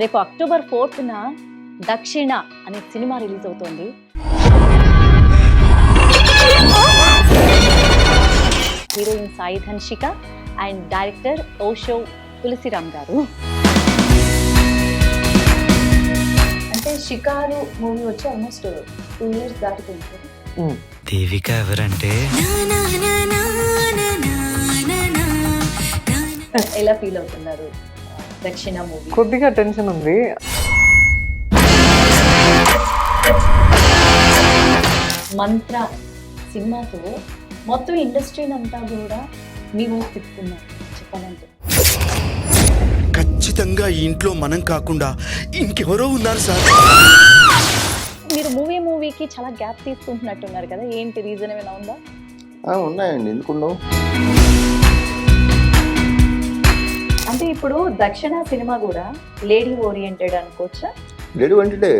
రేపు అక్టోబర్ ఫోర్త్న దక్షిణ అనే సినిమా రిలీజ్ అవుతోంది. Heroine Sai Dhanshika and director Osho Tulasiram గారు. అంటే షికారు మూవీ వచ్చి ఆల్మోస్ట్ టూ ఇయర్స్ కదా దేవిక ఎవరంటే? ఎలా ఫీల్ అవుతున్నారు? దక్షిణ మూవీ. కొద్దిగా టెన్షన్ ఉంది. మంత్ర సినిమాతో మొత్తం ఇండస్ట్రీని అంతా కూడా మీ వైపు తిప్పుకున్నారు చెప్పాలంటే. ఖచ్చితంగా ఈ ఇంట్లో మనం కాకుండా ఇంకెవరో ఉన్నారు సార్. మీరు మూవీ మూవీకి చాలా గ్యాప్ తీసుకుంటున్నట్టున్నారు కదా ఏంటి రీజన్ ఏమైనా ఉందా? ఆ, ఉన్నాయండి. ఎందుకుండవు అంటే ఇప్పుడు దక్షిణ సినిమా కూడా లేడీ ఓరియంటెడ్ అనుకోవచ్చా? లేడీ అంటే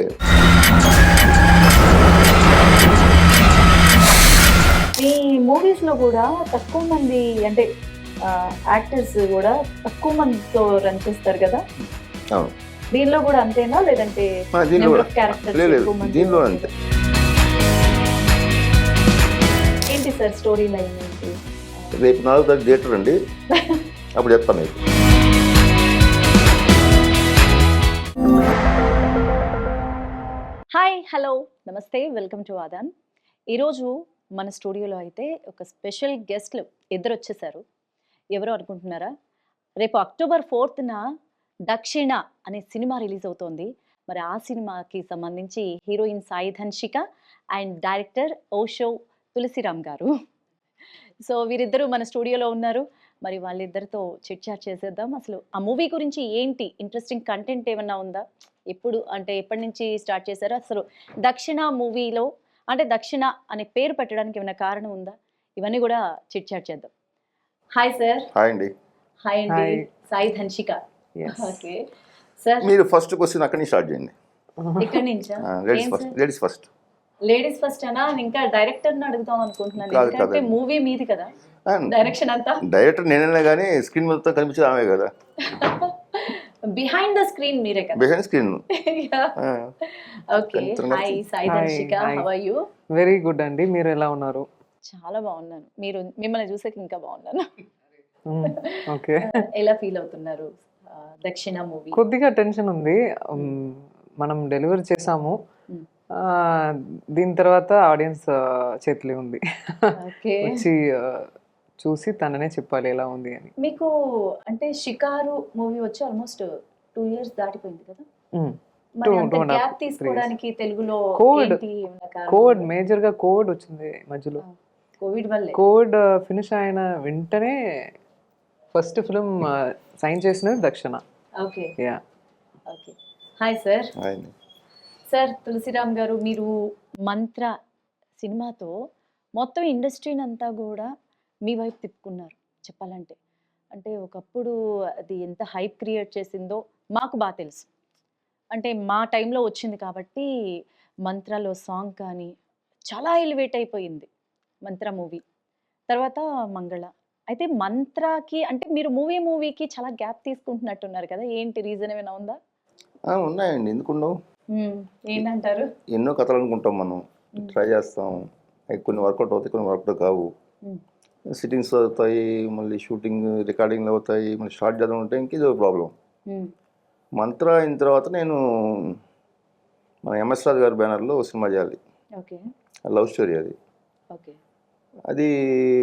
ఈ మూవీస్లో కూడా తక్కువ మంది అంటే యాక్టర్స్ కూడా తక్కువ మందితో రన్ చేస్తారు కదా? దీనిలో కూడా అంతేనా? లేదంటే దీనిలో అంతే. ఏంటి సార్ స్టోరీ లైన్ ఏంటి? రేపు నాలుగు తారీఖు థియేటర్ అండి. అప్పుడు చెప్తాను మీకు. హాయ్ హలో నమస్తే వెల్కమ్ టు ఆదాన్ ఈరోజు మన స్టూడియోలో అయితే ఒక స్పెషల్ గెస్ట్లు ఇద్దరు వచ్చేసారు. ఎవరు అనుకుంటున్నారా? రేపు అక్టోబర్ ఫోర్త్న దక్షిణ అనే సినిమా రిలీజ్ అవుతోంది. మరి ఆ సినిమాకి సంబంధించి heroine Sai Dhanshika and director Osho Tulasiram గారు. సో వీరిద్దరూ మన స్టూడియోలో ఉన్నారు. మరి వాళ్ళిద్దరితో చిట్ చాట్ చేసేద్దాం. అసలు ఆ మూవీ గురించి ఏంటి? ఇంట్రెస్టింగ్ కంటెంట్ ఏమన్నా ఉందా? ఎప్పుడు అంటే ఎప్పటి నుంచి స్టార్ట్ చేశారో? అసలు దక్షిణ మూవీలో అంటే దక్షిణ అనే పేరు పెట్టడానికి ఏమైనా కారణం ఉందా? ఇవన్నీ కూడా చిట్ చాట్ చేద్దాం. హాయ్ సార్ హాయ్ అండి. హాయ్ అండి. Hi. Sai Dhanshika Yes. Okay sir మీరు ఫస్ట్ క్వశ్చన్ అక్కడి నుంచి స్టార్ట్ చేయండి. ఇక్కడ నుంచా? Ladies first ladies first ladies first అనా? ఇంకా డైరెక్టర్ని అడుగుదాం అనుకుంటున్నాను. ఎందుకంటే. మూవీ మీది కదా. డైరెక్షన్ అంతా? డైరెక్టర్ నేనైనా కానీ స్క్రీన్ మొత్తం కనిపించేది ఆమె కదా. బిహైండ్ ద స్క్రీన్ మీరే కదా. Behind screen okay. Hi Sai hi. How are you very good అండి. మీరు ఎలా ఉన్నారు? చాలా బాగున్నాను. మీరు మిమ్మల్ని చూసాక ఇంకా బాగున్నాను. ఓకే ఎలా ఫీల్ అవుతున్నారు? దక్షిణ మూవీ. కొద్దిగా టెన్షన్ ఉంది. Um, మనం డెలివరీ చేసాము. Mm. ఆ, దీని తర్వాత ఆడియన్స్ చేతిలో ఉంది. వచ్చి చూసి తననే చెప్పాలి ఎలా ఉంది అని. మీకు అంటే షికారు మూవీ వచ్చి ఆల్మోస్ట్ టూ ఇయర్స్ దాటిపోయింది కదా? తీసుకోవడానికి తెలుగులో కారణం? కోవిడ్ మేజర్గా కోవిడ్ వచ్చింది మధ్యలో. కోవిడ్ వల్లే. కోవిడ్ ఫినిష్ అయిన వెంటనే ఫస్ట్ ఫిలిం సైన్ చేసినది Dakshina. Okay. Yeah okay. Hi sir sir Tulasiram గారు మీరు మంత్ర సినిమాతో మొత్తం ఇండస్ట్రీని అంతా కూడా మీ వైపు తిప్పుకున్నారు చెప్పాలంటే. అంటే ఒకప్పుడు అది ఎంత హైప్ క్రియేట్ చేసిందో మాకు బాగా తెలుసు. అంటే మా టైంలో వచ్చింది కాబట్టి మంత్రాలో సాంగ్ కానీ చాలా ఎలివేట్ అయిపోయింది. మంత్ర మూవీ. తర్వాత మంగళ. అయితే మంత్రాకి అంటే మీరు మూవీ మూవీకి చాలా గ్యాప్ తీసుకుంటున్నట్టున్నారు కదా ఏంటి రీజన్ ఏమైనా ఉందా? ఉన్నాయండి. ఎందుకుండవు. ఏంటంటారు ఎన్నో కథలు అనుకుంటాం మనం. ట్రై చేస్తాం. కొన్ని వర్కౌట్ అవుతాయి కొన్ని వర్కౌట్ కావు. సిట్టింగ్స్ అవుతాయి మళ్ళీ షూటింగ్ రికార్డింగ్లు అవుతాయి మళ్ళీ షార్ట్ చేద్దాం ఉంటే ఇంకేదో ప్రాబ్లం. మ్మ్. మంత్ర అయిన తర్వాత నేను మన ఎంఎస్ రాజు గారి బ్యానర్లో సినిమా చేయాలి. లవ్ స్టోరీ అది. అది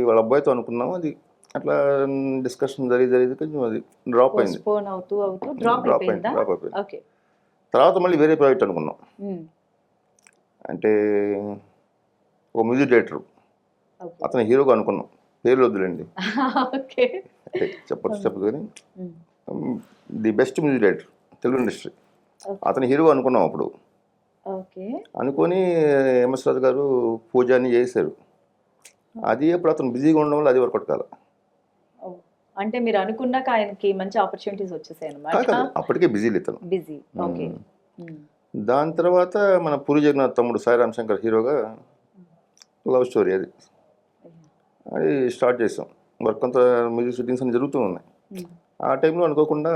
వాళ్ళ అబ్బాయితో అనుకున్నాం అది అట్లా డిస్కషన్ జరిగి జరిగి కొంచెం అది డ్రాప్ అయింది. డ్రాప్ అయింది డ్రాప్ అయిపోయింది. తర్వాత మళ్ళీ వేరే ప్రాజెక్ట్ అనుకున్నాం. అంటే ఒక మ్యూజిక్ డైరెక్టర్ అతను హీరోగా అనుకున్నాం. పేర్లు వద్దులేండి చెప్పచ్చు చెప్పదు కానీ. The best music director Telugu industry. అతను హీరోగా అనుకున్నాం అప్పుడు. ఓకే. అనుకొని ఎంఎస్ రాజు గారు పూజ అని చేశారు అది అప్పుడు అతను బిజీగా ఉండడం వల్ల అది వర్కౌట్ కాదు. అంటే మీరు అనుకున్నాక ఆయనకి మంచి ఆపర్చునిటీస్ వచ్చేసాయి అనమాట. అప్పటికే బిజీ ఇతను. బిజీ. ఓకే. దాని తర్వాత మన పూరి జగన్నాథ్ తమ్ముడు సాయి రామశంకర్ హీరోగా లవ్ స్టోరీ అది. అది స్టార్ట్ చేసాం. వర్క్ అంతా మ్యూజిక్ షూటింగ్స్ అన్ని జరుగుతూ ఉన్నాయి. మ్మ్. ఆ టైంలో అనుకోకుండా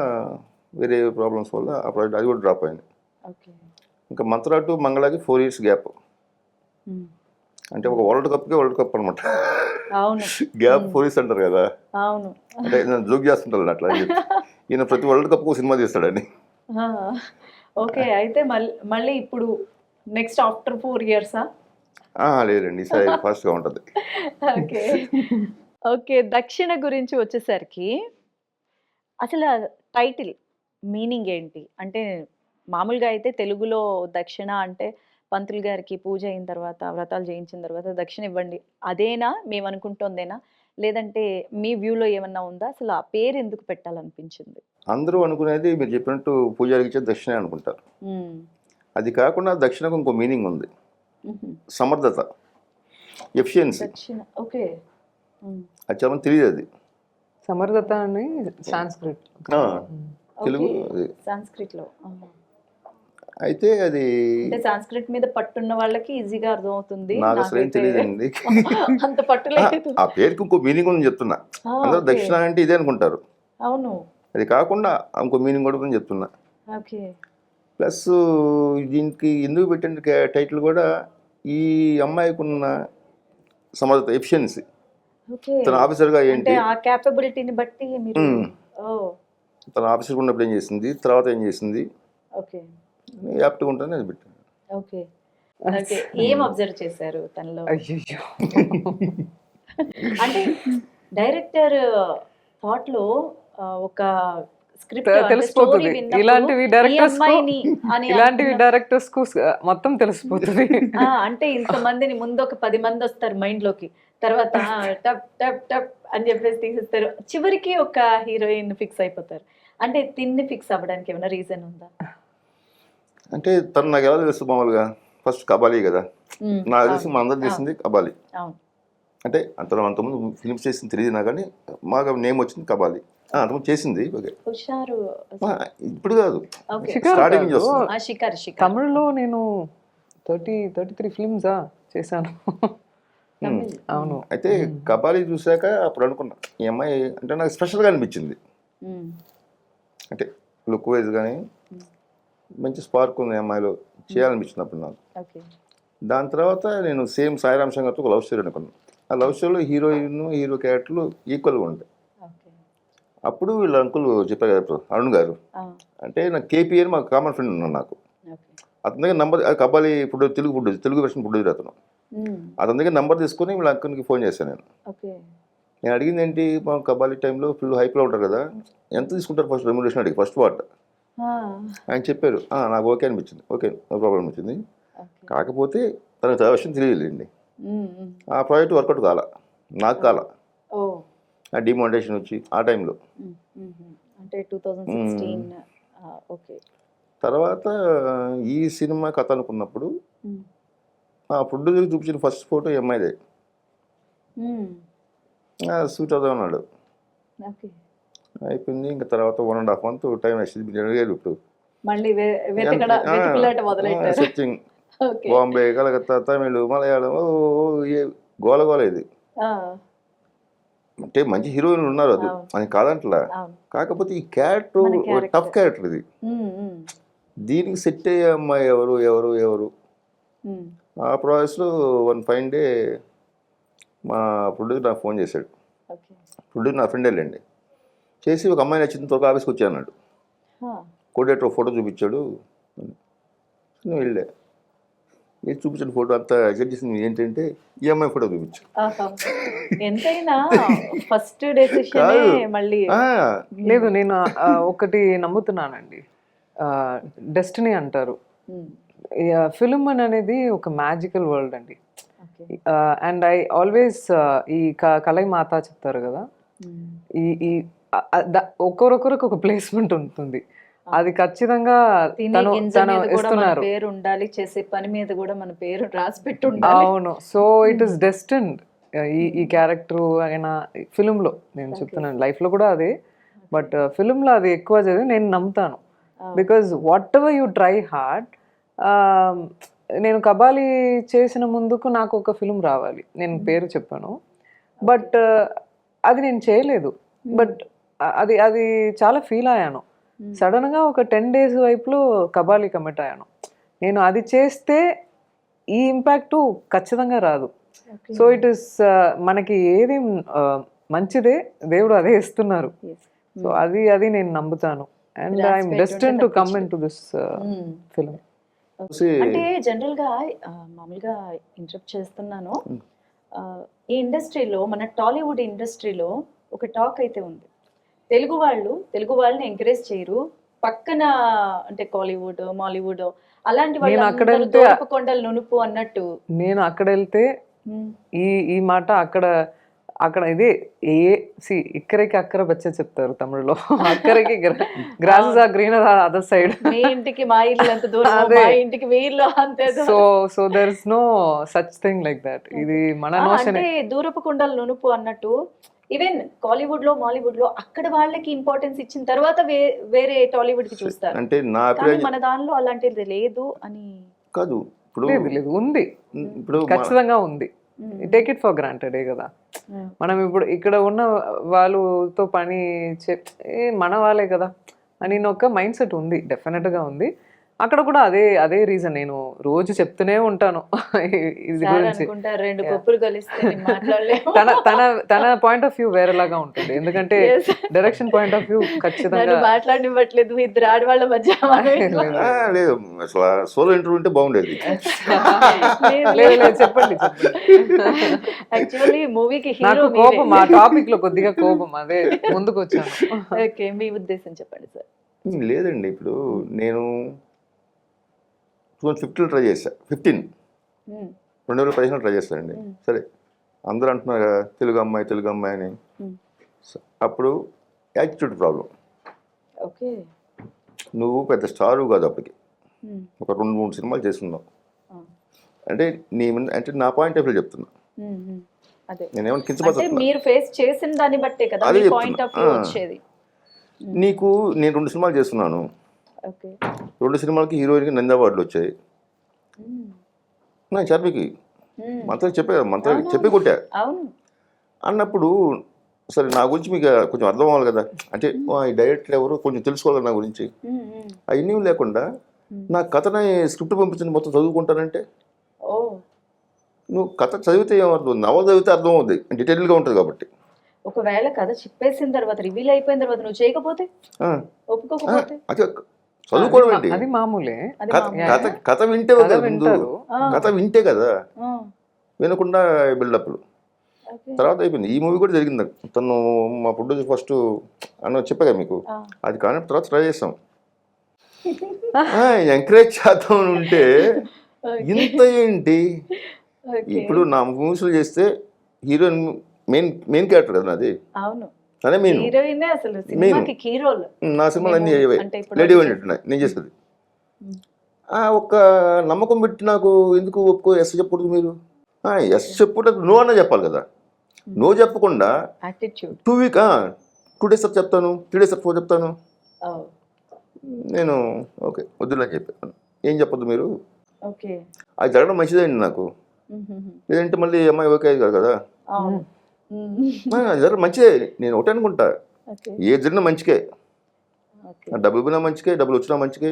వేరే ప్రాబ్లమ్స్ వల్ల ఆ ప్రాజెక్ట్ అది కూడా డ్రాప్ అయింది. ఓకే. ఇంకా మంత్రా టు మంగళకి ఫోర్ ఇయర్స్ గ్యాప్. ఉమ్. అంటే ఒక వరల్డ్ కప్కే వరల్డ్ కప్ అనమాట అవును. గ్యాప్ ఫోర్ ఇయర్స్ అంటారు కదా. అవును. అంటే నేను జోక్ చేస్తుంటాను అట్లా. ఈయన ప్రతి వరల్డ్ కప్కు సినిమా తీస్తాడని. ఓకే. అయితే మళ్ళీ ఇప్పుడు నెక్స్ట్ ఆఫ్టర్ ఫోర్ ఇయర్సా లేదండి. ఈసారి ఫాస్ట్గా ఉంటుంది. ఓకే. ఓకే. దక్షిణ గురించి వచ్చేసరికి అసలు టైటిల్ మీనింగ్ ఏంటి? అంటే మామూలుగా అయితే తెలుగులో దక్షిణ అంటే పంతులు గారికి పూజ అయిన తర్వాత వ్రతాలు చేయించిన తర్వాత దక్షిణ ఇవ్వండి. అదేనా? మేము అనుకుంటోందేనా లేదంటే మీ వ్యూలో ఏమన్నా ఉందా? అసలు ఆ పేరు ఎందుకు పెట్టాలనిపించింది? అందరూ అనుకునేది మీరు చెప్పినట్టు పూజారికి ఇచ్చే దక్షిణ అనుకుంటారు అది కాకుండా దక్షిణకు ఇంకో మీనింగ్ ఉంది. సమర్థత ఎఫిషియన్సీ. దక్షిణ ఓకే. అది చాలా తెలియదు అది. సమర్థత అని సాంస్క్రిట్. తెలుగు సాంస్క్రిట్లో. అయితే అది అంటే సాంస్క్రిట్ మీద పట్టున్న వాళ్ళకి ఈజీగా అర్థమవుతుంది. నాకు అసలు ఏం తెలియదండి. అంత పట్టులేదు ఆ పేరుకి ఇంకో మీనింగ్ ఉందని చెప్తున్నా. అందరూ. దక్షిణ అంటే ఇదే అనుకుంటారు. అవును. అది కాకుండా ఇంకో మీనింగ్ కూడా చెప్తున్నా. ఓకే. ప్లస్ దీనికి ఎందుకు పెట్టిన టైటిల్ కూడా ఈ అమ్మాయికి ఉన్న సమర్థత ఎఫిషియన్సీ. ఓకే. తన ఆఫీసర్గా ఏంటి? ఆ క్యాపబిలిటీని బట్టి మీరు మ్మ్. ఓ. తన ఆఫీసర్ ఉన్నప్పుడు ఏం చేసింది? తర్వాత ఏం చేసింది? ఓకే. యాప్ట్గా ఉంటుంది అది పెట్టాను. ఓకే. ఏం అబ్జర్వ్ చేశారు తనలో? అయ్యో అంటే డైరెక్టర్ థాట్లో ఆ, ఒక తెలిసిపోతుంది. ఇలాంటివి డైరెక్టర్స్ ఇలాంటివి డైరెక్టర్స్కు మొత్తం తెలిసిపోతుంది. అంటే ఇంతమందిని ముందు ఒక పది మంది వస్తారు మైండ్లోకి. తర్వాత టప్ టప్ టప్ అని చెప్పేసి తీసేస్తారు. చివరికి ఒక హీరోయిన్ ఫిక్స్ అయిపోతారు. అంటే తిన్ని ఫిక్స్ అవ్వడానికి ఏమైనా రీజన్ ఉందా? అంటే తను నాకు ఎలా తెలుసు మామూలుగా? ఫస్ట్ కబాలీ కదా. నాకు తెలిసి. మా అందరు చేసింది కబాలీ. అవును. అంటే అంత అంతకుముందు ఫిల్మ్స్ చేసింది తెలియదు నాకు కానీ మాకు నేమ్ వచ్చింది కబాలీ. ఆ, అంతకుముందు చేసింది. ఓకే. హుషారు. ఆ, ఇప్పుడు కాదు. నుంచి. వస్తుంది. షికారు తమిళ్ళో నేను థర్టీ థర్టీ త్రీ ఫిల్మ్సా చేశాను. అవును. అయితే కబాలీ చూశాక అప్పుడు అనుకున్నా ఈ అమ్మాయి అంటే నాకు స్పెషల్గా అనిపించింది. అంటే లుక్ వైజ్ కానీ మంచి స్పార్క్ ఉంది అమ్మాయిలో. చేయాలనిపించింది అప్పుడు నాకు. దాని తర్వాత నేను సేమ్ సాయిరామ్ శంకర్తో ఒక లవ్ స్టోరీ అనుకున్నాను ఆ లవ్ స్టోరీలో హీరోయిన్ హీరో క్యారెక్టర్లు ఈక్వల్గా ఉంటాయి. అప్పుడు వీళ్ళ అంకుల్ చెప్పారు కదా అరుణ్ గారు. అంటే నాకు కేపీ అని మాకు కామన్ ఫ్రెండ్ ఉన్నాడు నాకు. అతని దగ్గర number Kabali food Telugu food Telugu version food అతను. అతని దగ్గర నంబర్ తీసుకొని వీళ్ళ అంకుల్కి ఫోన్ చేశాను నేను. నేను అడిగింది ఏంటి మా కబాలి టైంలో ఫుల్ హైప్లో ఉంటారు కదా ఎంత తీసుకుంటారు ఫస్ట్ రెమ్యులేషన్ అడిగి ఫస్ట్ వాట్ ఆయన చెప్పారు "ఆ, నాకు ఓకే అనిపించింది. ఓకే నో ప్రాబ్లం అనిపించింది. ఓకే. కాకపోతే తనకు విషయం తెలియలేండి. ఆ ప్రాజెక్ట్ వర్కౌట్ కాల నాకు కాల. డిమాండేషన్ వచ్చి ఆ టైంలో. అంటే టూ ఓకే. తర్వాత ఈ సినిమా కథ అనుకున్నప్పుడు. ఆ ఫుడ్ చూపించిన ఫస్ట్ ఫోటో ఎంఐదే. సూట్ అవుతా ఉన్నాడు. అయిపోయింది. ఇంకా తర్వాత one and half month time మీరు అడిగారు ఇప్పుడు. సెర్చింగ్ బాంబే కలకత్తా తమిళ్ మలయాళం గోల గోల ఇది. అంటే మంచి హీరోయిన్లు ఉన్నారు అది. అని కాదంటలా. కాకపోతే ఈ క్యారెక్టర్. టఫ్ క్యారెక్టర్ ఇది దీనికి సెట్ అయ్యే అమ్మాయి ఎవరు ఎవరు ఎవరు. ఆ ప్రాసెస్లో వన్ ఫైన్ డే మా ప్రొడ్యూసర్ నాకు ఫోన్ చేశాడు. ప్రొడ్యూసర్ నా ఫ్రెండ్ వెళ్ళండి చేసి ఒక అమ్మాయి నచ్చిన త్వరగా ఆఫీస్కి వచ్చా అన్నాడు ఆ, కోడేటర్ ఫోటో చూపించాడు. నేను వెళ్ళే. ఏది చూపించిన ఫోటో అంతా ఎగ్జైట్ చేసింది ఏంటంటే ఈ అమ్మాయి ఫోటో చూపించు ఆహా. ఎంతైనా ఫస్ట్ డెసిషన్. మళ్ళీ? ఆ, లేదు నేను ఒకటి నమ్ముతున్నానండి. డెస్టినీ అంటారు. ఫిలిం అనేది ఒక మ్యాజికల్ వరల్డ్ అండి. అండ్ ఐ ఆల్వేస్ ఈ క- కలై మాత చెప్తారు కదా. ఈ ఒక్కొక్కరికి ఒక ప్లేస్మెంట్ ఉంటుంది. అది ఖచ్చితంగా ఇస్తున్నారు. పేరు ఉండాలి చేసే పని మీద కూడా మన పేరు రాసి పెట్టి ఉండాలి అవును. సో ఇట్ ఇస్ డెస్టిన్డ్ ఈ ఈ క్యారెక్టర్ అయినా film లో నేను చెప్తున్నాను. life లో కూడా అదే. బట్లో అది ఎక్కువ చదివి నేను నమ్ముతాను. Because whatever you try hard నేను కబాలి చేసిన ముందుకు నాకు ఒక ఫిలిం రావాలి. నేను పేరు చెప్పాను. బట్ అది నేను చేయలేదు. బట్ అది అది చాలా ఫీల్ అయ్యాను. సడన్గా ఒక టెన్ డేస్ వైపులో కబాలి కమిట్ అయ్యాను. నేను అది చేస్తే ఈ ఇంపాక్ట్ ఖచ్చితంగా రాదు. సో ఇట్ ఇస్ మనకి ఏది మంచిదే దేవుడు అదే ఇస్తున్నారు. సో అది అది నేను నమ్ముతాను. And I'm destined to come. Into this. Film చూసి అంటే జనరల్గా మామూలుగా ఇంటరప్ట్ చేస్తున్నాను. ఈ ఇండస్ట్రీలో మన టాలీవుడ్ ఇండస్ట్రీలో ఒక టాక్ అయితే ఉంది. తెలుగు వాళ్ళు తెలుగు వాళ్ళని ఎంకరేజ్ చేయరు పక్కన అంటే కాలీవుడ్ మాలీవుడ్ అలాంటి అక్కడ వాళ్ళు దూరపు కొండలు నునుపు అన్నట్టు నేను అక్కడ వెళ్తే. ఈ ఈ మాట అక్కడ అక్కడ ఇదే ఏ సి ఇక్కడికి అక్కర బచ్చ చెప్తారు తమిళలో. అక్కడికి గ్రాసెస్ ఆ గ్రీన్ అదర్ సైడ్. మీ ఇంటికి మా ఇల్లు ఎంత దూరం అదే. మా ఇంటికి మీ ఇల్లు అంతే దూరం. So so there is no such thing like that ఇది మన నోషన్ అంటే దూరపు కొండలు నునుపు అన్నట్టు ఈవెన్ కాలీవుడ్లో మాలీవుడ్లో అక్కడ వాళ్ళకి ఇంపార్టెన్స్ ఇచ్చిన తర్వాత వేరే టాలీవుడ్కి చూస్తారు. అంటే నా మన దానిలో అలాంటిది లేదు అని కాదు ఇప్పుడు ఉంది. ఇప్పుడు ఖచ్చితంగా ఉంది. టేక్ ఇట్ ఫర్ గ్రాంటెడే కదా. మనం ఇప్పుడు ఇక్కడ ఉన్న వాళ్ళతో పని చే మన వాళ్ళే కదా? అని ఒక మైండ్ సెట్ ఉంది డెఫినెట్గా ఉంది. అక్కడ కూడా అదే అదే రీజన్ నేను రోజు చెప్తూనే ఉంటాను. ఇది గురించి. రెండు పప్పులు తన తన తన పాయింట్ ఆఫ్ వ్యూ వేరేలాగా ఉంటుంది. ఎందుకంటే. డైరెక్షన్ పాయింట్ ఆఫ్ వ్యూ ఖచ్చితంగా మాట్లాడనివ్వట్లేదు మీ ఇద్దరు ఆడవాళ్ళ మధ్య లేదు అసలు సోలో ఇంటర్వ్యూ ఉంటే బాగుండేది. చెప్పండి యాక్చువల్లీ మూవీకి నాకు హీరో కోపం ఆ టాపిక్లో కొద్దిగా కోపం. అదే ముందుకు వచ్చాను ఓకే మీ ఉద్దేశం చెప్పండి సార్ లేదండి. ఇప్పుడు నేను టూ థౌజండ్ ఫిఫ్టీన్ ట్రై చేశా. ఫిఫ్టీన్. రెండు వేల పదిహేను ట్రై మ్మ్. సరే. అందరూ అంటున్నారు కదా తెలుగు అమ్మాయి తెలుగు అమ్మాయి అని. అప్పుడు యాటిట్యూడ్ ప్రాబ్లం. ఓకే. నువ్వు పెద్ద స్టారు కాదు అప్పటికి. ఒక రెండు మూడు సినిమాలు చేస్తున్నావు. అంటే నీ అంటే నా పాయింట్ ఆఫ్ వ్యూ చెప్తున్నా. నీకు నేను రెండు సినిమాలు చేస్తున్నాను. రెండు సినిమాలకి హీరోయిన్కి నంది అవార్డులు వచ్చాయి. నా చార్మికి మంత్రం చెప్పే మంత్రం. చెప్పి కొట్టా. అన్నప్పుడు సరే నా గురించి మీకు కొంచెం అర్థం అవ్వాలి కదా. అంటే ఈ డైరెక్టర్ ఎవరు కొంచెం తెలుసుకోవాలి నా గురించి. అవన్నీ లేకుండా నా కథని స్క్రిప్ట్ పంపించింది మొత్తం చదువుకుంటానంటే? ఓ. నువ్వు కథ చదివితే ఏమర్థం? నవల చదివితే అర్థం అవుతుంది డీటెయిల్గా ఉంటుంది కాబట్టి. ఒకవేళ కథ చెప్పేసిన తర్వాత రివీల్ అయిపోయిన తర్వాత నువ్వు చేయకపోతే? ఒప్పుకోకపోతే? అదే చదువుకోవడం ఏంటి? అది మామూలే. కథ. కథ కథ వింటే కదా ముందు. కథ వింటే కదా వినకుండా బిల్డప్లు. తర్వాత అయిపోయింది. ఈ మూవీ కూడా జరిగింది. తను మా ప్రొడ్యూసర్ ఫస్ట్ అని చెప్పాగా మీకు. అది కానీ తర్వాత ట్రై చేస్తాం ఎంకరేజ్ చేద్దాం అని ఉంటే ఇంత ఏంటి. ఇప్పుడు నా మూవీస్లో చేస్తే హీరోయిన్ మెయిన్ మెయిన్ క్యారెక్టర్ కదా నాది. అవును. అదే మెయిన్. హీరోయిన్ అసలు సినిమాకి కీ రోల్. నా సినిమాలు అన్నీ లేడీ ఉన్నట్టున్నాయి నేను చేసేది. ఆ, ఒక్క నమ్మకం పెట్టి నాకు ఎందుకు ఒప్పుకో ఎస్ చెప్పకూడదు మీరు? ఎస్ చెప్పుకుంటే నో అన్న చెప్పాలి కదా. నో చెప్పకుండా టూ వీక్ టూ డేస్ తర్వాత చెప్తాను త్రీ డేస్ తర్వాత చెప్తాను. నేను ఓకే వద్దులని చెప్పాను ఏం చెప్పొద్దు మీరు? ఓకే. అది జరగడం మంచిదండి నాకు. లేదంటే మళ్ళీ అమ్మాయి ఓకే కాదు కదా. జరగడం మంచిదే. నేను ఒకటే అనుకుంటా. ఓకే. ఏ జరిగినా మంచికే. డబ్బులు పోయినా మంచికే డబ్బులు వచ్చినా మంచికే.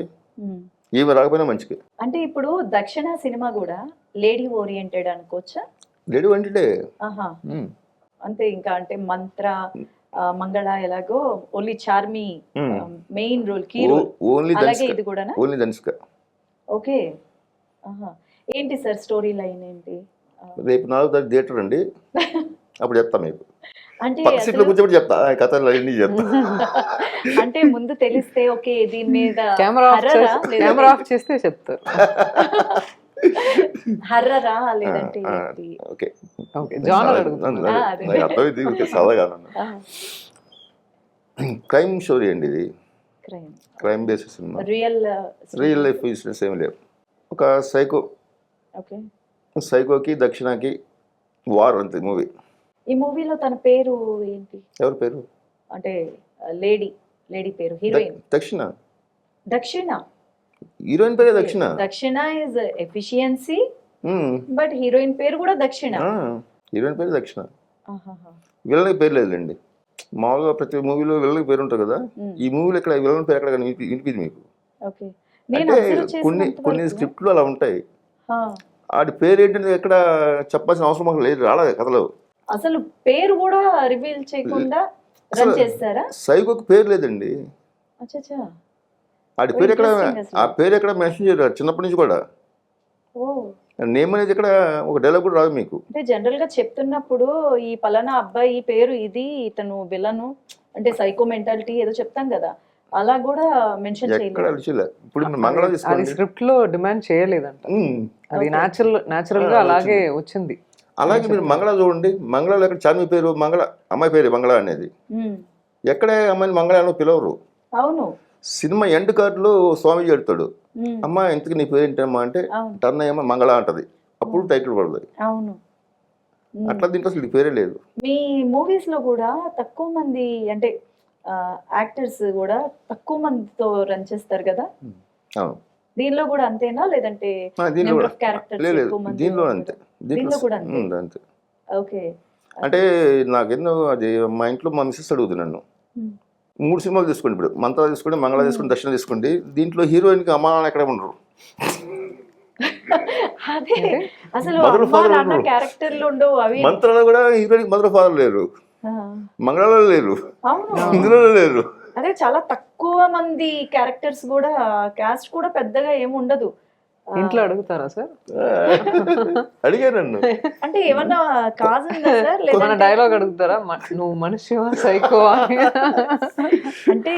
ఏమి రాకపోయినా మంచికే. అంటే ఇప్పుడు దక్షిణ సినిమా కూడా లేడీ ఓరియంటెడ్ అనుకోవచ్చా? లేడీ ఆహా. అంతే ఇంకా అంటే మంత్ర మంగళ ఎలాగో only Charmi main role key role only అలాగే ఇది కూడానా? ఓన్లీ ధనుష్క. ఓకే. ఏంటి సార్ స్టోరీ లైన్ ఏంటి? రేపు నాలుగు తారీఖు థియేటర్ అండి. అప్పుడు చెప్తా మీకు. అంటే సీట్లో కూర్చోబెట్టి చెప్తా. ఆ కథలు అన్నీ చెప్తా. అంటే ముందు తెలిస్తే ఓకే దీని మీద కెమెరా ఆఫ్ చేస్తే కెమెరా ఆఫ్ చేస్తే చెప్తారు. హర్రరా లేదంటే? ఓకే. ఓకే జానర్ సరదాగా క్రైమ్ స్టోరీ అండి ఇది? క్రైమ్. క్రైమ్ బేసిస్ సినిమా. రియల్ రియల్ లైఫ్ ఇన్సిడెంట్స్ ఏమి లేవు. ఒక సైకో ఓకే. సైకోకి దక్షిణకి వార్ అంతే మూవీ. ఈ మూవీలో తన పేరు ఏంటి? ఎవరి పేరు? అంటే లేడీ లేడీ పేరు హీరోయిన్. దక్షిణ. దక్షిణ. హీరోయిన్ పేరే దక్షిణ. దక్షిణ ఇస్ ఎఫిషియన్సీ. బట్ హీరోయిన్ పేరు కూడా దక్షిణ. హీరోయిన్ పేరు దక్షిణ. వీళ్ళకి పేరు లేదులేండి. మామూలుగా ప్రతి మూవీలో విలన్ పేరు ఉంటుంది కదా. ఈ మూవీలో ఇక్కడ విలన్ పేరు ఎక్కడ వినిపి వినిపింది మీకు. కొన్ని కొన్ని స్క్రిప్ట్లు అలా ఉంటాయి. ఆ, వాడి పేరు ఏంటంటే ఎక్కడ చెప్పాల్సిన అవసరం మాకు లేదు రాలేదు కథలో. అసలు పేరు కూడా రివీల్ చేయకుండా రన్ చేస్తారా? సైకోకి పేరు లేదండి. అచ్చచ్చా. వాడి పేరు ఎక్కడ. ఆ పేరు ఎక్కడ మెన్షన్ చేయరు చిన్నప్పటి నుంచి కూడా. ఓ. నేమ్ అనేది ఇక్కడ ఒక డైలాగ్ కూడా రాదు మీకు. అంటే జనరల్గా చెప్తున్నప్పుడు ఈ పలానా అబ్బాయి పేరు ఇది ఇతను విలను అంటే సైకో మెంటాలిటీ ఏదో చెప్తాం కదా అలా కూడా మెన్షన్ ఎక్కడ చేయలేదు. ఇప్పుడు మంగళ స్క్రిప్ట్లో డిమాండ్ చేయలేదంట. అది Okay. న్యాచురల్ న్యాచురల్గా అలాగే వచ్చింది. అలాగే మీరు మంగళ చూడండి. మంగళలో ఎక్కడ చార్మి పేరు మంగళ అమ్మాయి పేరు మంగళ అనేది. ఎక్కడే అమ్మాయిని మంగళ అని పిలవరు. అవును. సినిమా ఎండ్ కార్డులో స్వామి చెడతాడు ఉమ్, అమ్మ ఇంతకు నీ పేరు ఏంటమ్మా అంటే టర్న్ అయ్యమ్మ మంగళ అంటది. అప్పుడు టైటిల్ పడుతుంది అవును. అట్లా దీంట్లో అసలు పేరే లేదు. మీ మూవీస్లో కూడా తక్కువ మంది అంటే యాక్టర్స్ కూడా తక్కువ మందితో రన్ చేస్తారు కదా? అవును. దీనిలో కూడా అంతేనా? లేదంటే దీనిలో దీనిలో అంతే. కూడా అంతే. ఓకే. అంటే నాకెన్నో అది మా ఇంట్లో మా మిస్సెస్ అడుగుతుంది నన్ను. మూడు సినిమాలు తీసుకోండి ఇప్పుడు. మంత్రాలు తీసుకోండి మంగళ తీసుకోండి దర్శనం తీసుకోండి. దీంట్లో హీరోయిన్కి అమ్మా నాన్న ఎక్కడ ఉండరు. మంత్రాలు కూడా హీరోయిన్కి మదర్ ఫాదర్ లేరు. ఆ, మంగళలో లేరు. అవును. ఇందులో లేరు. అదే చాలా తక్కువ మంది క్యారెక్టర్స్ కూడా క్యాస్ట్ కూడా పెద్దగా ఏమి ఉండదు. ఇంట్లో అడుగుతారా సార్? అడిగారు నన్ను. అంటే ఏమన్నా కాజ్ ఉందా సార్? మన డైలాగ్ అడుగుతారా? మ- నువ్వు మనిషివా సైకో అని అంటే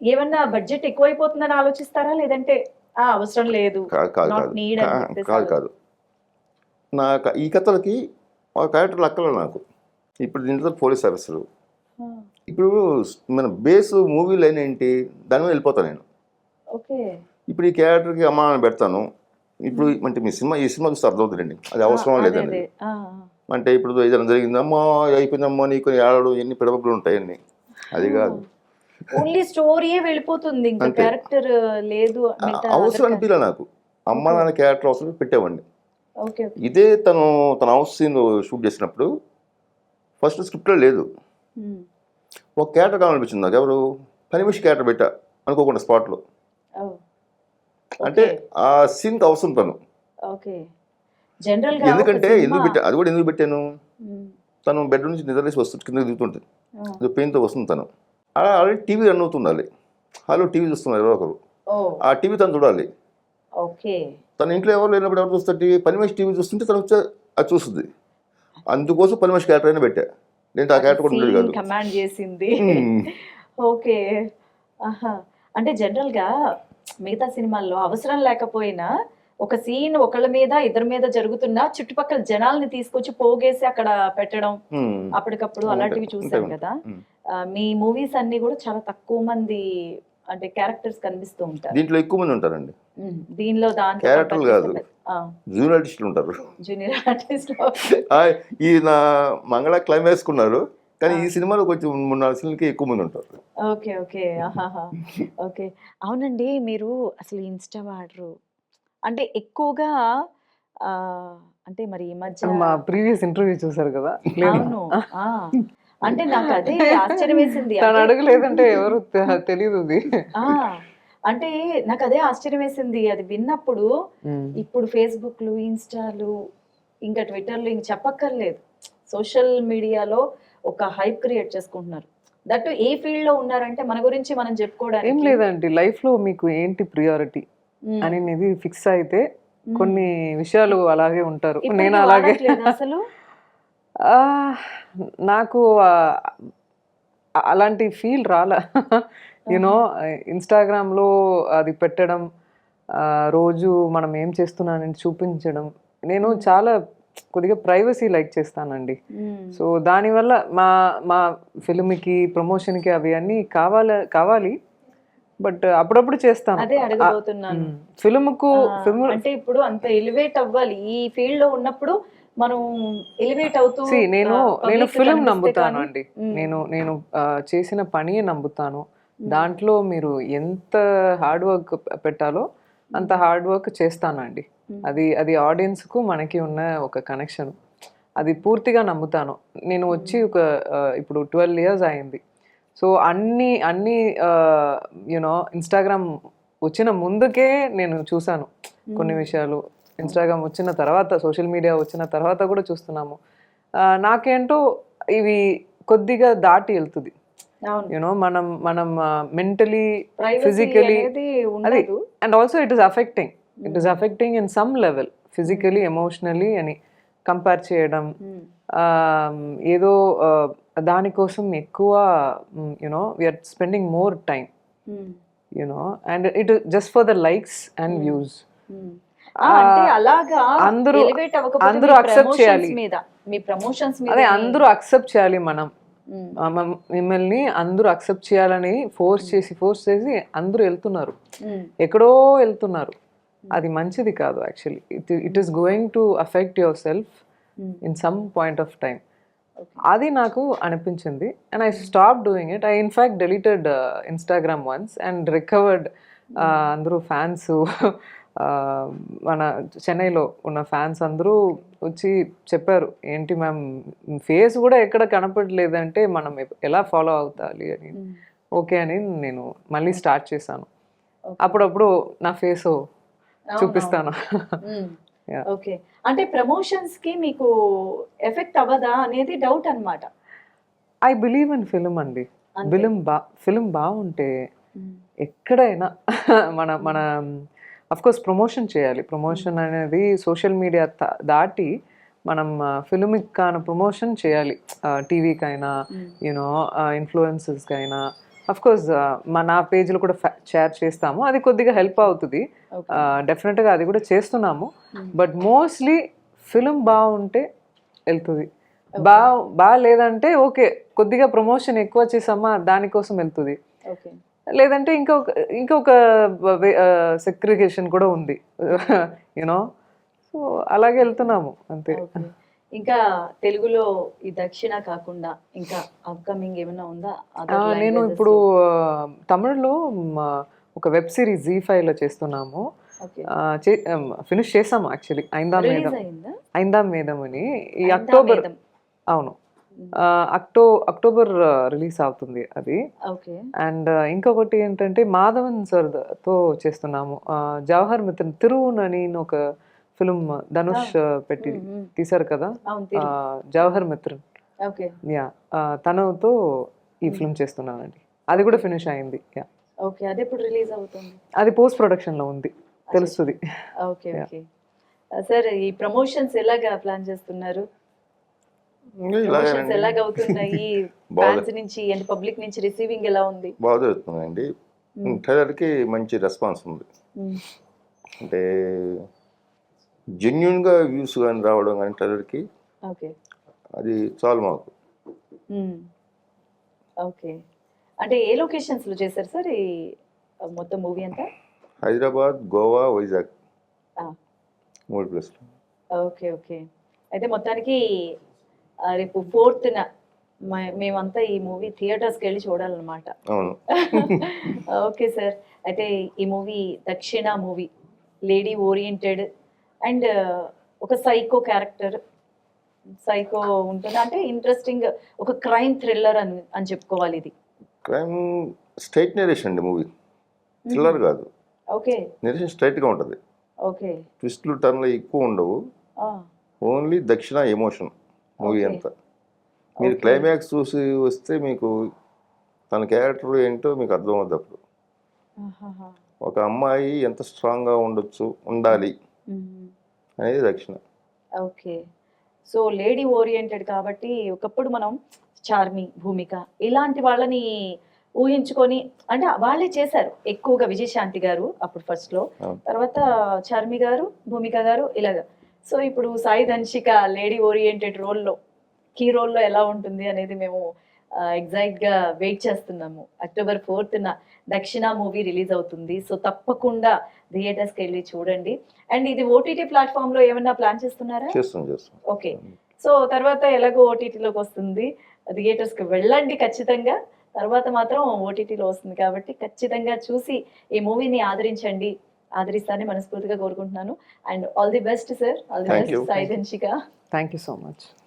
ఏమన్నా బడ్జెట్ ఎక్కువైపోతుందని ఆలోచిస్తారా? లేదంటే ఆ అవసరం లేదు. కాదు కాదు. నా ఈ కథలకి ఒక క్యారెక్టర్ అక్కల నాకు. ఇప్పుడు దీంట్లో పోలీస్ ఆఫీసరు ఇప్పుడు మన బేస్ మూవీ లైన్ ఏంటి? దాని మీద వెళ్ళిపోతాను నేను. ఓకే. ఇప్పుడు ఈ క్యారెక్టర్కి అమ్మా నాన్న పెడతాను. ఇప్పుడు అంటే మీ సినిమా ఈ సినిమా చూస్తే అర్థమవుతుందండి అది అవసరం లేదండి. అంటే ఇప్పుడు ఏదైనా జరిగిందమ్మా అయిపోయిందమ్మా నీకు ఏడవడం ఎన్ని పిడవలు ఉంటాయన్ని. అది కాదు. ఓన్లీ స్టోరీయే వెళ్ళిపోతుంది. ఇంకా. క్యారెక్టర్ లేదు అవసరం అనిపించలే నాకు. అమ్మ నాన్న క్యారెక్టర్ అవసరం పెట్టేవాడిని. ఇదే తను తన హౌస్ సీన్ షూట్ చేసినప్పుడు ఫస్ట్ స్క్రిప్ట్లో లేదు. ఒక క్యారెక్టర్ కావాలనిపించింది నాకు. ఎవరు? పనిమిషి క్యారెక్టర్ పెట్టా అనుకోకుండా స్పాట్లో. అంటే. ఆ సీన్కి అవసరం తను ఎందుకంటే ఎందుకు పెట్టా అది కూడా ఎందుకు పెట్టాను? తను బెడ్రూమ్ నుంచి నిద్రలేసి వస్తుంది కింద దిగుతుంటుంది. పెయిన్తో వస్తుంది తను. అలా ఆల్రెడీ టీవీ రన్ అవుతుండాలి. హాలో టీవీ చూస్తున్నారు ఎవరో ఒకరు. ఆ టీవీ తను చూడాలి. ఓకే. తన ఇంట్లో ఎవరు లేనప్పుడు ఎవరు చూస్తారు? టీవీ పనిమేష్ టీవీ చూస్తుంటే తను వచ్చి అది చూస్తుంది. అందుకోసం పనిమేష్ క్యారెక్టర్ అయినా పెట్టా. నేను ఆ క్యారెక్టర్ కూడా ఉండేది కాదు. కమాండ్ చేసింది. ఓకే. అంటే జనరల్గా మిగతా సినిమాల్లో అవసరం లేకపోయినా ఒక సీన్ ఒకళ్ళ మీద ఇద్దరి మీద జరుగుతున్నా చుట్టుపక్కల జనాల్ని తీసుకొచ్చి పోగేసి అక్కడ పెట్టడం. అప్పటికప్పుడు అలాంటివి చూసాం. కదా. మీ మూవీస్ అన్ని కూడా చాలా తక్కువ మంది అంటే క్యారెక్టర్స్ కనిపిస్తూ ఉంటారు. దీంట్లో ఎక్కువ మంది ఉంటారండి. దీనిలో దాంట్లో క్యారెక్టర్లు కాదు. జూనియర్ ఆర్టిస్టులు ఉంటారు. జూనియర్ ఆర్టిస్ట్ ఈ నా మంగళ క్లైమాక్స్ ఉన్నారు కానీ ఈ సినిమాలో కొంచెం మూడు నాలుగు సీన్లకి ఎక్కువ మంది ఉంటారు. Okay okay. ఓకే. అవునండి మీరు అసలు ఇన్స్టా వాడరు. అంటే ఎక్కువగా ఆ, అంటే మరి ఈ మధ్య మా ప్రీవియస్ ఇంటర్వ్యూ చూసారు కదా. అవును. ఆ. అంటే నాకు అదే ఆశ్చర్యం వేసింది తను అంటే- అడగలేదంటే ఎవరు తెలియదు అంటే నాకు అదే ఆశ్చర్యం వేసింది అది విన్నప్పుడు ఇప్పుడు ఫేస్బుక్లు ఇన్స్టాలు ఇంకా ట్విట్టర్లు ఇంక చెప్పక్కర్లేదు. సోషల్ మీడియాలో ఒక హైప్ క్రియేట్ చేసుకుంటున్నారు. దట్ ఏ ఫీల్డ్లో ఉన్నారంటే మన గురించి మనం చెప్పుకోవడానికి ఏం లేదండి. లైఫ్లో మీకు ఏంటి ప్రియారిటీ. అనేది ఫిక్స్ అయితే. కొన్ని విషయాలు అలాగే ఉంటారు. నేను అలాగే అసలు? నాకు అలాంటి ఫీల్ రాలా. యూనో ఇన్స్టాగ్రామ్లో అది పెట్టడం రోజు మనం ఏం చేస్తున్నానని చూపించడం. నేను చాలా కొద్దిగా ప్రైవసీ లైక్ చేస్తానండి. సో దానివల్ల మా మా ఫిల్మ్కి ప్రమోషన్కి అవి అన్నీ కావాలి కావాలి. బట్ అప్పుడప్పుడు చేస్తాను. అదే అడగబోతున్నాను. ఫిల్మ్కు ఆ, ఫిల్మ్ అంటే ఇప్పుడు అంత ఎలివేట్ అవ్వాలి. ఈ ఫీల్డ్లో ఉన్నప్పుడు మనం ఎలివేట్ అవుతూ నేను నేను public ఫిలిం కనిపిస్తే నమ్ముతాను అండి. నేను నేను చేసిన పని నమ్ముతాను. దాంట్లో మీరు ఎంత హార్డ్ వర్క్ పెట్టాలో అంత హార్డ్ వర్క్ చేస్తానండి. అది అది audience కు మనకి ఉన్న ఒక కనెక్షన్ అది పూర్తిగా నమ్ముతాను. నేను వచ్చి ఒక ఇప్పుడు ట్వెల్వ్ ఇయర్స్ అయింది. సో అన్ని అన్ని యూనో ఇన్స్టాగ్రామ్ వచ్చిన ముందుకే నేను చూశాను కొన్ని విషయాలు. ఇన్స్టాగ్రామ్ వచ్చిన తర్వాత సోషల్ మీడియా వచ్చిన తర్వాత కూడా చూస్తున్నాము. నాకేంటో ఇవి కొద్దిగా దాటి వెళ్తుంది. యూనో మనం మనం మెంటలీ ఫిజికలీ అది and also it is affecting it is affecting in some level physically emotionally అని కంపేర్ చేయడం Hmm. ఏదో దానికోసం ఎక్కువ you know we are spending more time. You know and it just for the likes and views అందరూ- అందరూ promotions చేయాలి. అదే అందరూ అక్సెప్ట్ చేయాలి మనం. మిమ్మల్ని అందరూ అక్సెప్ట్ చేయాలని ఫోర్స్ చేసి ఫోర్స్ చేసి అందరూ వెళ్తున్నారు. ఎక్కడో వెళ్తున్నారు. అది మంచిది కాదు actually it it is going to affect yourself. In some point of time. అది నాకు అనిపించింది. And I stop doing it I in fact deleted Instagram once and recovered అందరూ ఫ్యాన్స్ మన చెన్నైలో ఉన్న ఫ్యాన్స్ అందరూ వచ్చి చెప్పారు ఏంటి మ్యామ్ ఫేస్ కూడా ఎక్కడ కనపడలేదంటే మనం ఎలా ఫాలో అవుతాలి అని. ఓకే అని నేను మళ్ళీ స్టార్ట్ చేశాను. అప్పుడప్పుడు నా ఫేస్ చూపిస్తాను. ఓకే అంటే ప్రమోషన్స్కి మీకు ఎఫెక్ట్ అవ్వదా అనేది డౌట్ అన్నమాట ఐ బిలీవ్ ఇన్ ఫిలిం అండి. ఫిలిం బా ఫిలిం బాగుంటే. ఎక్కడైనా మన మన కోర్స్ ప్రమోషన్ చేయాలి. ప్రమోషన్ అనేది సోషల్ మీడియా దాటి మనం ఫిల్మ్కి కాన ప్రమోషన్ చేయాలి. టీవీకైనా Hmm. యూనో ఇన్ఫ్లుయెన్సెస్కి అయినా అఫ్ కోర్స్ మా నా పేజ్లో కూడా షేర్ చేస్తాము. అది కొద్దిగా హెల్ప్ అవుతుంది. డెఫినెట్గా అది కూడా చేస్తున్నాము. Hmm. బట్ మోస్ట్లీ ఫిలిం బాగుంటే వెళ్తుంది. బా బాగాలేదంటే ఓకే కొద్దిగా ప్రమోషన్ ఎక్కువ చేసామా దానికోసం వెళ్తుంది. లేదంటే ఇంకొక ఇంకొక సెగ్రిగేషన్ కూడా ఉంది. యూనో సో అలాగే వెళ్తున్నాము అంతే. ఇంకా తెలుగులో ఈ దక్షిణ కాకుండా ఇంకా అప్కమింగ్ ఏమైనా ఉందా? నేను ఇప్పుడు తమిళ్ళో ఒక వెబ్ సిరీస్ జీ లో చేస్తున్నాము. ఫినిష్ చేసాము యాక్చువల్లీ ఐందాం మేధం. ఐందాం మేధం అని. ఈ అక్టోబర్. అవును. అక్టో అక్టోబర్ రిలీజ్ అవుతుంది అది. అండ్ ఇంకొకటి ఏంటంటే మాధవన్ సార్తో చేస్తున్నాము. జవహర్ మిత్రన్ తిరువున్ అని ఒక ఫిల్మ్ ధనుష్ పెట్టి. తీశారు కదా. జవహర్ మిత్రన్ ఓకే. యా. తనతో ఈ ఫిల్మ్ చేస్తున్నానండి. అది కూడా ఫినిష్ అయింది. యా. ఓకే. అది రిలీజ్ అవుతుంది? అది పోస్ట్ ప్రొడక్షన్లో ఉంది తెలుస్తుంది. ఓకే. ఓకే. సార్ ఈ ప్రమోషన్స్ ఎలాగా ప్లాన్ చేస్తున్నారు? ఇంకా ప్రమోషన్స్ ఇలాగేనండి ఎలాగ అవుతున్నాయి? బాగా. ఫ్యాన్స్ నుంచి అండ్ పబ్లిక్ నుంచి రిసీవింగ్ ఎలా ఉంది? బాగా జరుగుతుందండి ట్రైలర్కి మంచి రెస్పాన్స్ ఉంది. అంటే జెన్యున్గా వ్యూస్ కానీ రావడం కానీ ట్రైలర్కి ఓకే. అది చాలు మాకు. ఓకే. అంటే ఏ లొకేషన్స్లో చేశారు సార్ ఈ మొత్తం మూవీ అంతా? హైదరాబాద్ గోవా వైజాగ్. మూడు ప్లేస్లు. Okay okay. అయితే మొత్తానికి రేపు ఫోర్త్న మేమంతా ఈ మూవీ థియేటర్స్కి వెళ్ళి చూడాలన్నమాట. Okay sir. అయితే ఈ మూవీ దక్షిణ మూవీ లేడీ ఓరియంటెడ్ అండ్ ఒక సైకో క్యారెక్టర్ సైకో ఉంటుంది. అంటే ఇంట్రెస్టింగ్ ఒక క్రైమ్ థ్రిల్లర్ అని అని చెప్పుకోవాలి ఇది. క్రైమ్ స్ట్రైట్ నేరేషన్ అండి మూవీ. థ్రిల్లర్ కాదు. ఓకే. నేరేషన్ స్ట్రైట్గా ఉంటుంది. ఓకే. ట్విస్ట్లు టర్న్లు ఎక్కువ ఉండవు. ఓన్లీ దక్షిణ ఎమోషన్. మూవీ. అంతా. మీరు. క్లైమాక్స్ చూసి వస్తే మీకు తన క్యారెక్టర్ ఏంటో మీకు అర్థమవుతుంది అప్పుడు. ఒక అమ్మాయి ఎంత స్ట్రాంగ్గా ఉండొచ్చు ఉండాలి అనేది దక్షిణ. ఓకే సో లేడీ ఓరియంటెడ్ కాబట్టి ఒకప్పుడు మనం చార్మి భూమిక ఇలాంటి వాళ్ళని ఊహించుకొని అంటే వాళ్ళే చేశారు. ఎక్కువగా విజయశాంతి గారు అప్పుడు ఫస్ట్లో. తర్వాత చార్మి గారు భూమిక గారు ఇలాగా. సో ఇప్పుడు సాయి ధన్షిక లేడీ ఓరియంటెడ్ రోల్లో కీ రోల్లో ఎలా ఉంటుంది అనేది మేము ఎగ్జాక్ట్గా వెయిట్ చేస్తున్నాము. అక్టోబర్ ఫోర్త్న దక్షిణ మూవీ రిలీజ్ అవుతుంది. సో తప్పకుండా థియేటర్స్కి వెళ్ళి చూడండి. అండ్ ఇది ఓటీటీ ప్లాట్ఫామ్లో ఏమన్నా ప్లాన్ చేస్తున్నారా? చేస్తాం చేస్తాం ఓకే. సో తర్వాత ఎలాగో ఓటీటీలోకి వస్తుంది. థియేటర్స్కి వెళ్ళండి ఖచ్చితంగా. తర్వాత మాత్రం ఓటీటీలో వస్తుంది కాబట్టి ఖచ్చితంగా చూసి ఈ మూవీని ఆదరించండి. ఆదరిస్తానని మనస్ఫూర్తిగా కోరుకుంటున్నాను. And all the best sir. All the best. Sai Dhanshika. Thank you so much